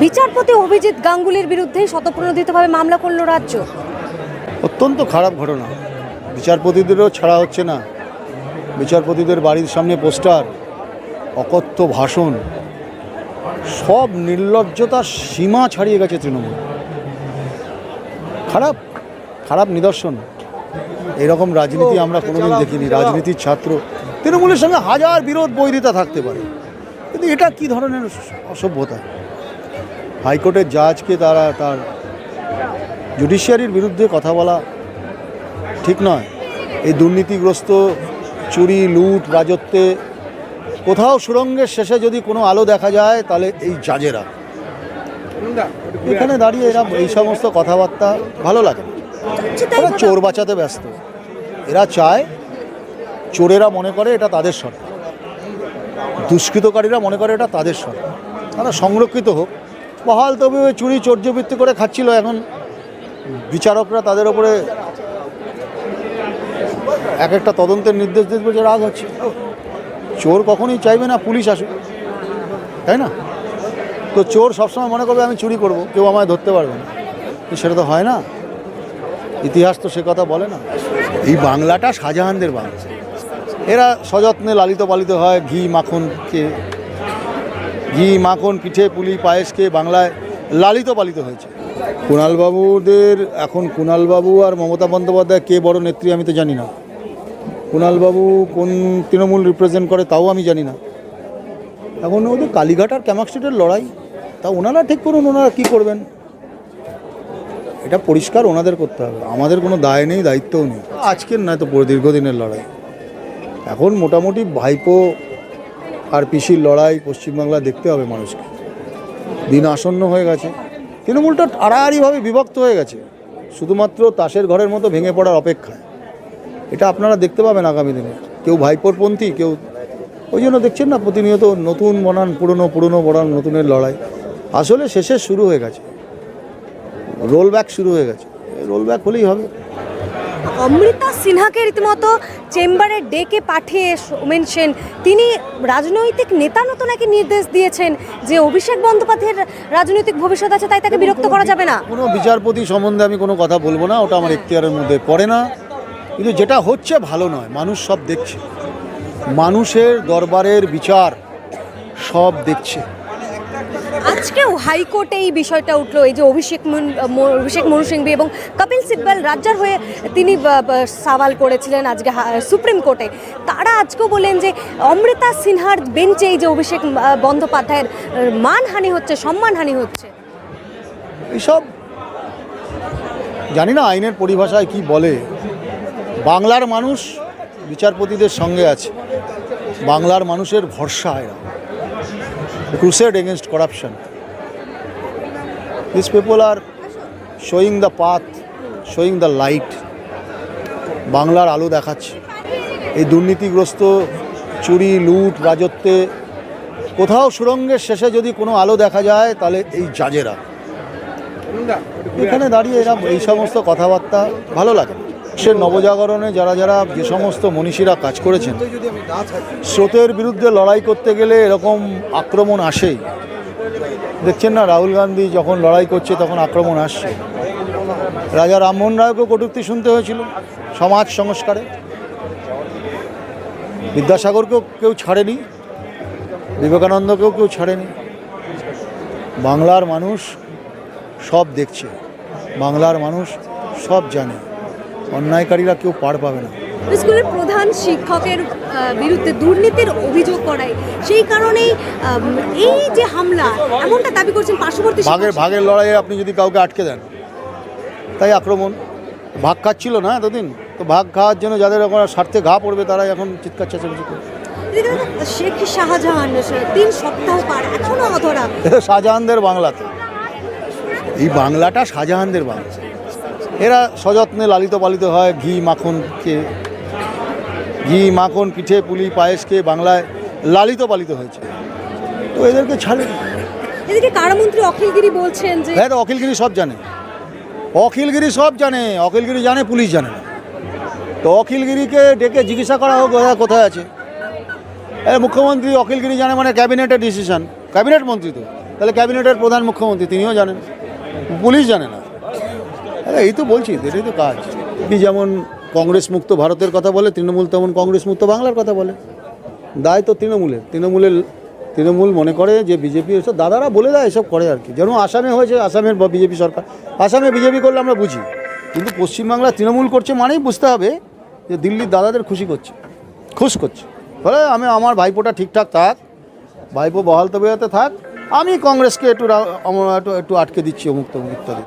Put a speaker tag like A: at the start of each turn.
A: বিচারপতি অভিজিৎ গাঙ্গুলির বিরুদ্ধে শতপ্রণোদিতভাবে মামলা করল রাজ্য।
B: অত্যন্ত খারাপ ঘটনা। বিচারপতিদেরও ছাড়া হচ্ছে না। বিচারপতিদের বাড়ির সামনে পোস্টার, অকথ্য ভাষণ, সব নির্লজ্জতার সীমা ছাড়িয়ে গেছে তৃণমূল। খারাপ খারাপ নিদর্শন। এরকম রাজনীতি আমরা কোনোদিন দেখিনি। রাজনীতির ছাত্র। তৃণমূলের সঙ্গে হাজার বিরোধ বৈরিতা থাকতে পারে। কিন্তু এটা কি ধরনের অসভ্যতা? হাইকোর্টের জাজকে তারা তার জুডিশিয়ারির বিরুদ্ধে কথা বলা ঠিক নয়। এই দুর্নীতিগ্রস্ত, চুরি, লুট, রাজত্বে কোথাও সুরঙ্গের শেষে যদি কোনো আলো দেখা যায়, তাহলে এই জাজেরা। এখানে দাঁড়িয়ে এরা এই সমস্ত কথাবার্তা ভালো লাগে। ওরা চোর বাঁচাতে ব্যস্ত। এরা চায় চোরেরা মনে করে এটা তাদের সরকার। দুষ্কৃতকারীরা মনে করে এটা তাদের সরকার। তারা সংরক্ষিত হোক। বহাল তবে চুরি চর্যবৃত্তি করে খাচ্ছিল। এখন বিচারকরা তাদের ওপরে এক একটা তদন্তের নির্দেশ দিতে যে রাগ হচ্ছে। চোর কখনই চাইবে না পুলিশ আসুক। তাই না? তো চোর সবসময় মনে করবে, আমি চুরি করব, কেউ আমায় ধরতে পারবে না। সেটা তো হয় না। ইতিহাস তো সে কথা বলে না। এই বাংলাটা শাহজাহানদের বাংলা। এরা সযত্নে লালিত পালিত হয়, ঘি মাখনকে ঘি, মাখন, পিঠে, পুলি, পায়েসকে বাংলায় লালিত পালিত হয়েছে। কুণালবাবুদের, এখন কুণালবাবু আর মমতা বন্দ্যোপাধ্যায়, কে বড় নেত্রী আমি তো জানি না। কুণালবাবু কোন তৃণমূল রিপ্রেজেন্ট করে তাও আমি জানি না। এখন ওদের কালীঘাট আর ক্যামাক লড়াই, তা ওনারা ঠিক করুন, ওনারা কী করবেন? এটা পরিষ্কার ওনাদের করতে হবে। আমাদের কোনো দায় নেই, দায়িত্বও নেই। আজকের নয় তো দীর্ঘদিনের লড়াই। এখন মোটামুটি ভাইপো আর পিসির লড়াই পশ্চিমবাংলা দেখতে হবে মানুষকে। দিন আসন্ন হয়ে গেছে। তৃণমূলটা আড়াআড়িভাবে বিভক্ত হয়ে গেছে। শুধুমাত্র তাসের ঘরের মতো ভেঙে পড়ার অপেক্ষায়। এটা আপনারা দেখতে পাবেন আগামী দিনে। কেউ ভাইপোরপন্থী, কেউ ওই জন্য দেখছেন না প্রতিনিয়ত নতুন বনান, পুরনো পুরনো বনান, নতুনের লড়াই। আসলে শেষে শুরু হয়ে গেছে। রোল ব্যাক শুরু হয়ে গেছে। রোল ব্যাক হলেই হবে।
A: অমৃতা সিনহাকে রীতিমতো চেম্বারে ডেকে পাঠিয়ে সোমেন সেন তিনি রাজনৈতিক নেতার মতো নাকি নির্দেশ দিয়েছেন যে অভিষেক বন্দ্যোপাধ্যায়ের রাজনৈতিক ভবিষ্যৎ আছে তাই তাকে বিরক্ত করা যাবে না।
B: কোনো বিচারপতি সম্বন্ধে আমি কোনো কথা বলব না ওটা আমার এখতিয়ারের মধ্যে পড়ে না। কিন্তু যেটা হচ্ছে ভালো নয় মানুষ সব দেখছে। মানুষের দরবারের বিচার সব দেখছে।
A: আজকেও হাইকোর্টে এই বিষয়টা উঠল, এই যে অভিষেক অভিষেক মনু সিংভি এবং কপিল সিব্বল রাজ্জার হয়ে তিনি সওয়াল করেছিলেন আজকে সুপ্রিম কোর্টে। তারা আজকেও বলেন যে অমৃতা সিনহার বেঞ্চে এই যে অভিষেক বন্দ্যোপাধ্যায়ের মানহানি হচ্ছে, সম্মানহানি হচ্ছে।
B: এইসব জানি না আইনের পরিভাষায় কি বলে। বাংলার মানুষ বিচারপতিদের সঙ্গে আছে। বাংলার মানুষের ভরসা এরা। Crusade against corruption this people are showing the path showing the light বাংলার আলো দেখাচ্ছে। এই দুর্নীতিগ্রস্ত, চুরি, লুট, রাজত্বে কোথাও সুরঙ্গের শেষে যদি কোনো আলো দেখা যায়, তাহলে এই জাজেরা। এখানে দাঁড়িয়ে এরা এই সমস্ত কথাবার্তা ভালো লাগে সে নবজাগরণে যারা যারা যে সমস্ত মনীষীরা কাজ করেছেন, স্রোতের বিরুদ্ধে লড়াই করতে গেলে এরকম আক্রমণ আসেই। দেখছেন না, রাহুল গান্ধী যখন লড়াই করছে তখন আক্রমণ আসছে। রাজা রামমোহন রায়কেও কটূক্তি শুনতে হয়েছিল সমাজ সংস্কারে। বিদ্যাসাগরকেও কেউ ছাড়েনি, বিবেকানন্দকেও কেউ ছাড়েনি। বাংলার মানুষ সব দেখছে, বাংলার মানুষ সব জানে। অন্যায়কারীরা কেউ পার পাবে না।
A: স্কুলের প্রধান শিক্ষকের বিরুদ্ধে দুর্নীতির অভিযোগ করায়। সেই কারণেই এই যে হামলা এমনটা দাবি করছেন পার্শ্ববর্তী
B: ভাগের ভাগের লড়াইয়ে আপনি যদি কাউকে আটকে দেন তাই আক্রমণ। ভাগ খাচ্ছিল না এতদিন তো ভাগ খাওয়ার জন্য যাদের এখন স্বার্থে ঘা পড়বে তারাই এখন চিৎকার চেঁচামেচি করবে
A: শেখ শাহজাহান তিন সপ্তাহ পার এখনও অধরা।
B: শাহজাহানদের বাংলাতে। এই বাংলাটা শাহজাহানদের বাংলা। এরা সযত্নে লালিত পালিত হয় ঘি মাখনকে ঘি মাখন পিঠে পুলি পায়েসকে বাংলায় লালিত পালিত হয়েছে। তো এদেরকে ছাড়ে
A: এদিকে কারামন্ত্রী অখিলগিরি বলছেন যে
B: হ্যাঁ অখিলগিরি সব জানে। অখিলগিরি সব জানে অখিলগিরি জানে পুলিশ জানে না। তো অখিলগিরিকে ডেকে জিজ্ঞাসা করা হোক ওরা কোথায় আছে। মুখ্যমন্ত্রী অখিলগিরি জানে মানে ক্যাবিনেটের ডিসিশন। ক্যাবিনেট মন্ত্রী তো। তাহলে ক্যাবিনেটের প্রধান মুখ্যমন্ত্রী তিনিও জানেন। পুলিশ জানে না। এই তো বলছি, এটাই তো কাজ। কি যেমন কংগ্রেস মুক্ত ভারতের কথা বলে, তৃণমূল তেমন কংগ্রেস মুক্ত বাংলার কথা বলে। দায় তো তৃণমূলের। তৃণমূলের, তৃণমূল মনে করে যে বিজেপি এসব দাদারা বলে দেয়, এসব করে আর কি। যেমন আসামে হয়েছে, আসামের বিজেপি সরকার। আসামে বিজেপি করলে আমরা বুঝি। কিন্তু পশ্চিমবাংলা তৃণমূল করছে মানেই বুঝতে হবে যে দিল্লির দাদাদের খুশি করছে, খুশ করছে। ফলে আমি, আমার ভাইপোটা ঠিকঠাক থাক, ভাইপো বহাল তবিয়তে থাক। আমি কংগ্রেসকে একটু একটু একটু আটকে দিচ্ছি অমুক তমুক ইত্যাদি।